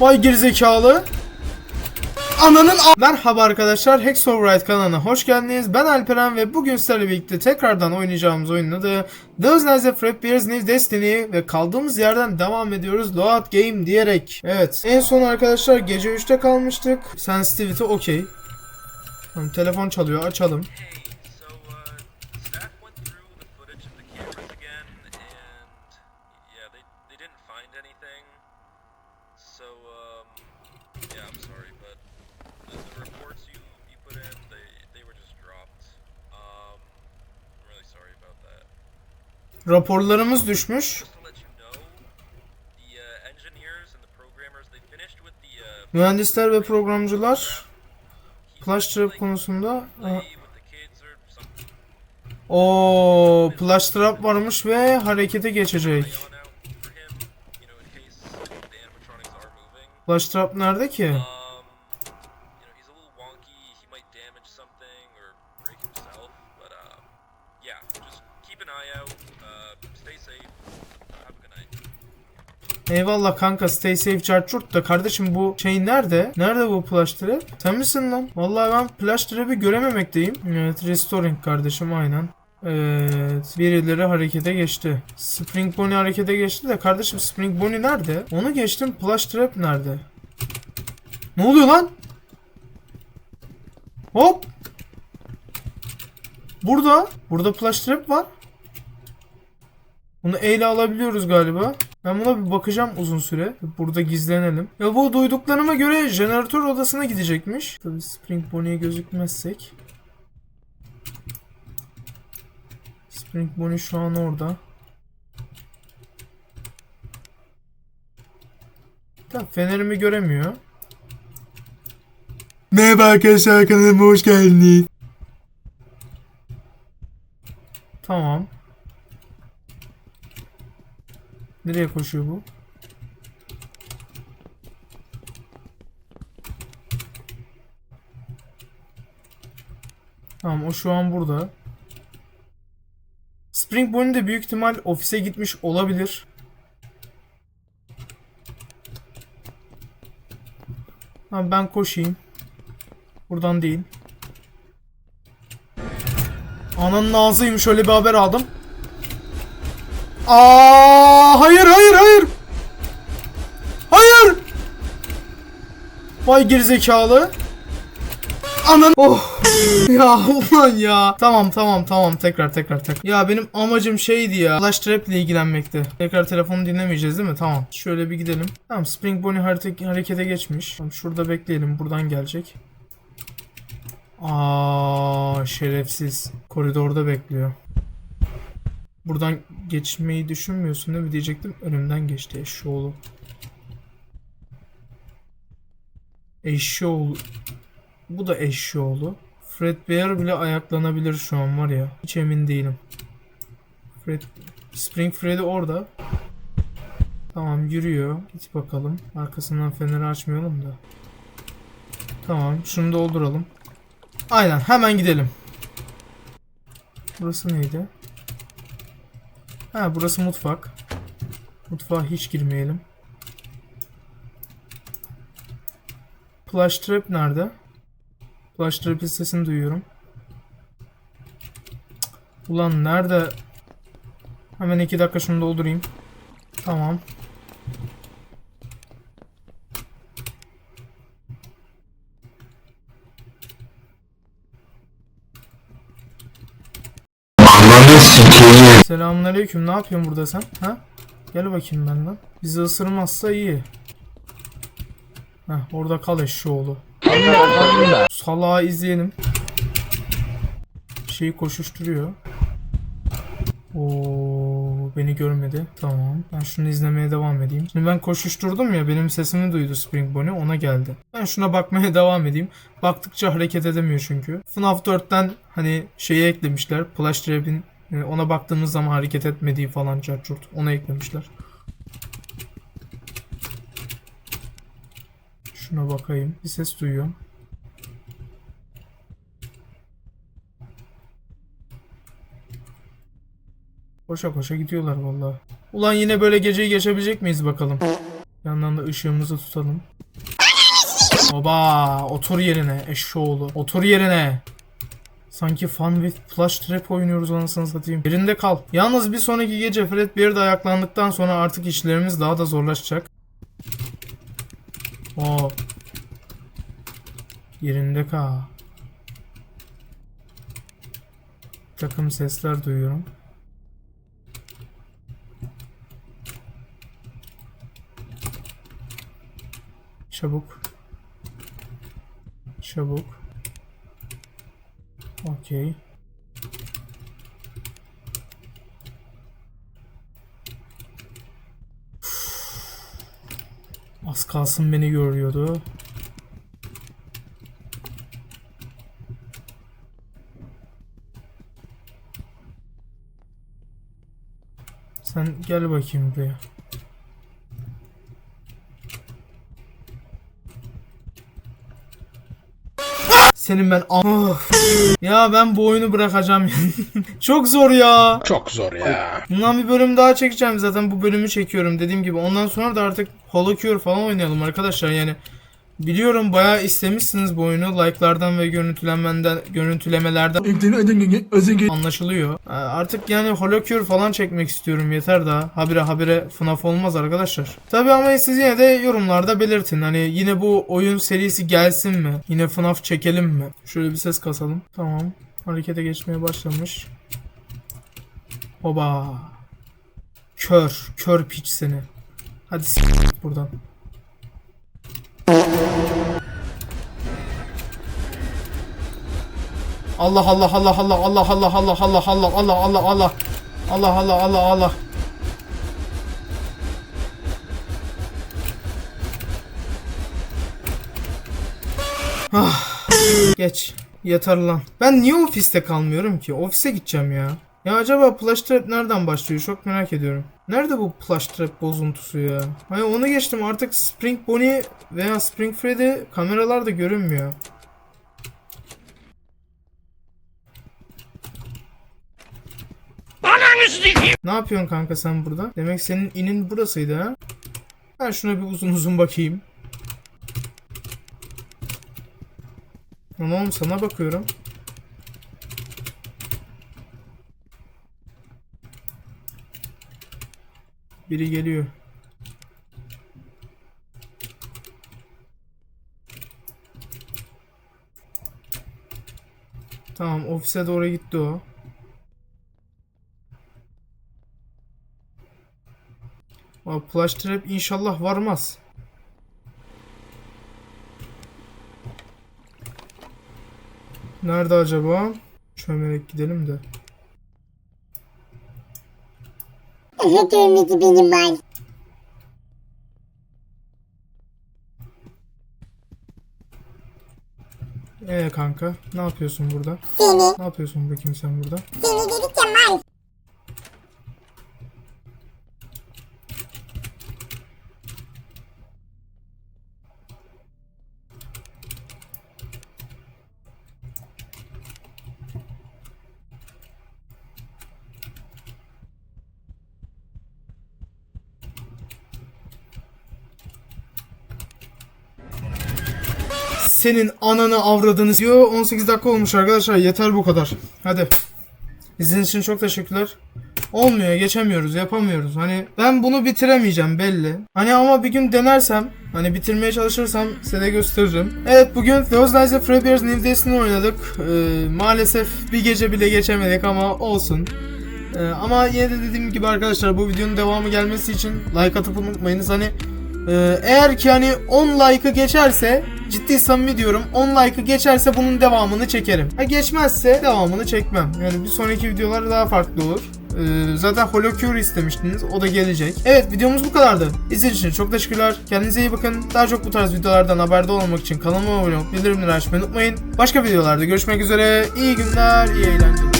Vay gerizekalı. Ananın Merhaba arkadaşlar Hex kanalına hoş geldiniz. Ben Alperen ve bugün sizlerle birlikte tekrardan oynayacağımız oyunun adı Those Nights at Fredbear's New Destiny ve kaldığımız yerden devam ediyoruz Load Game diyerek. Evet en son arkadaşlar gece 3'te kalmıştık. Sensitivity okey. Tamam, telefon çalıyor açalım. The uh, Mühendisler ve programcılar Flash trap konusunda o Flash trap varmış ve harekete geçecek. Out. Flash trap nerede ki? Um, you know, he's Eyvallah kanka stay safe charchurt da kardeşim bu şey nerede? Nerede bu flash trap? Sen misin lan? Vallahi ben flash trap'i görememekteyim. Evet restoring kardeşim aynen. Evet birileri harekete geçti. Spring Bonnie harekete geçti de kardeşim Spring Bonnie nerede? Onu geçtim flash trap nerede? Ne oluyor lan? Hop. Burada. Burada flash trap var. Bunu ele alabiliyoruz galiba. Ben buna bir bakacağım uzun süre. Burada gizlenelim. Ya bu duyduklarıma göre jeneratör odasına gidecekmiş. Tabii Spring Bonnie'ye gözükmezsek. Spring Bonnie şu an orada. Tamam fenerimi göremiyor. Merhaba arkadaşlar kanalıma hoş geldiniz. Tamam. Nereye koşuyor bu? Tamam o şu an burada. Spring Bonnie de büyük ihtimal ofise gitmiş olabilir. Tamam ben koşayım. Buradan değil. Ananın ağzıymış öyle bir haber aldım. Aa, hayır hayır hayır. Hayır. Vay gerizekalı. Anan. Oh. ya ulan ya. Tamam tamam tamam tekrar tekrar tekrar. Ya benim amacım şeydi ya. Flash Trap ile ilgilenmekti. Tekrar telefonu dinlemeyeceğiz değil mi? Tamam. Şöyle bir gidelim. Tamam Spring Bonnie harita- harekete geçmiş. Tamam, şurada bekleyelim. Buradan gelecek. Aa şerefsiz. Koridorda bekliyor. Buradan geçmeyi düşünmüyorsun değil mi diyecektim. Önümden geçti eşşoğlu. Eşşoğlu. Bu da eşşoğlu. Fred Bear bile ayaklanabilir şu an var ya. Hiç emin değilim. Fred Spring Freddy orada. Tamam yürüyor. Git bakalım. Arkasından feneri açmayalım da. Tamam şunu dolduralım. Aynen hemen gidelim. Burası neydi? Ha burası mutfak. Mutfağa hiç girmeyelim. Flash trap nerede? Flash trap'in sesini duyuyorum. Ulan nerede? Hemen iki dakika şunu doldurayım. Tamam. Selamünaleyküm. Ne yapıyorsun burada sen? Ha? Gel bakayım benden. Bizi ısırmazsa iyi. Heh, orada kal eşşoğlu. Salağı izleyelim. Şeyi koşuşturuyor. Oo, beni görmedi. Tamam. Ben şunu izlemeye devam edeyim. Şimdi ben koşuşturdum ya benim sesimi duydu Spring Bonnie ona geldi. Ben şuna bakmaya devam edeyim. Baktıkça hareket edemiyor çünkü. FNAF 4'ten hani şeyi eklemişler. Flash Trap'in e, ona baktığımız zaman hareket etmediği falan çarçurt. Onu eklemişler. Şuna bakayım. Bir ses duyuyorum. Koşa koşa gidiyorlar vallahi. Ulan yine böyle geceyi geçebilecek miyiz bakalım. Yandan da ışığımızı tutalım. Oba otur yerine eşşoğlu. Otur yerine. Sanki Fun with Plush Trap oynuyoruz anasını satayım. Yerinde kal. Yalnız bir sonraki gece Fred bir de ayaklandıktan sonra artık işlerimiz daha da zorlaşacak. O. Yerinde kal. Takım sesler duyuyorum. Çabuk. Çabuk. Okey. Az kalsın beni görüyordu. Sen gel bakayım buraya. Senin ben Of. Ya ben bu oyunu bırakacağım. Çok zor ya. Çok zor ya. Bundan bir bölüm daha çekeceğim zaten bu bölümü çekiyorum dediğim gibi. Ondan sonra da artık Holocure falan oynayalım arkadaşlar yani. Biliyorum bayağı istemişsiniz bu oyunu. Like'lardan ve görüntülenmenden, görüntülemelerden anlaşılıyor. Ee, Artık yani Holocure falan çekmek istiyorum yeter daha. Habire habire FNAF olmaz arkadaşlar. Tabi ama siz yine de yorumlarda belirtin. Hani yine bu oyun serisi gelsin mi? Yine FNAF çekelim mi? Şöyle bir ses kasalım. Tamam. Harekete geçmeye başlamış. Oba. Kör. Kör piç seni. Hadi s- buradan. Allah Allah Allah Allah Allah Allah Allah Allah Allah Allah Allah Allah Allah Allah Allah Allah Ah, Geç. Yeter lan. Ben niye ofiste kalmıyorum ki? Ofise gideceğim ya. Ya acaba Plush Trap nereden başlıyor? Çok merak ediyorum. Nerede bu Plush Trap bozuntusu ya? Hani onu geçtim artık Spring Bonnie veya Spring Freddy kameralarda görünmüyor. Ne yapıyorsun kanka sen burada? Demek senin inin burasıydı ha? Ben şuna bir uzun uzun bakayım. Tamam sana bakıyorum. Biri geliyor. Tamam ofise doğru gitti o. Aa, Plush Trap inşallah varmaz. Nerede acaba? Çömerek gidelim de. Evet ölmedi benim mal. Ee kanka ne yapıyorsun burada? Seni, Ne yapıyorsun bakayım sen burada? seni dedik ya mal. Senin ananı avradını diyor. 18 dakika olmuş arkadaşlar. Yeter bu kadar. Hadi. İzlediğiniz için çok teşekkürler. Olmuyor, geçemiyoruz, yapamıyoruz. Hani ben bunu bitiremeyeceğim belli. Hani ama bir gün denersem, hani bitirmeye çalışırsam size de gösteririm. Evet bugün Those Nights at Fredbear's New Destiny oynadık. Ee, maalesef bir gece bile geçemedik ama olsun. Ee, ama yine de dediğim gibi arkadaşlar bu videonun devamı gelmesi için like atıp unutmayınız. Hani ee, eğer ki hani 10 like'ı geçerse ciddi samimi diyorum 10 like'ı geçerse bunun devamını çekerim. Ha geçmezse devamını çekmem. Yani bir sonraki videolar daha farklı olur. Ee, zaten Holocure istemiştiniz. O da gelecek. Evet videomuz bu kadardı. İzlediğiniz için çok teşekkürler. Kendinize iyi bakın. Daha çok bu tarz videolardan haberdar olmak için kanalıma abone olup bildirimleri açmayı unutmayın. Başka videolarda görüşmek üzere. İyi günler, iyi eğlenceler.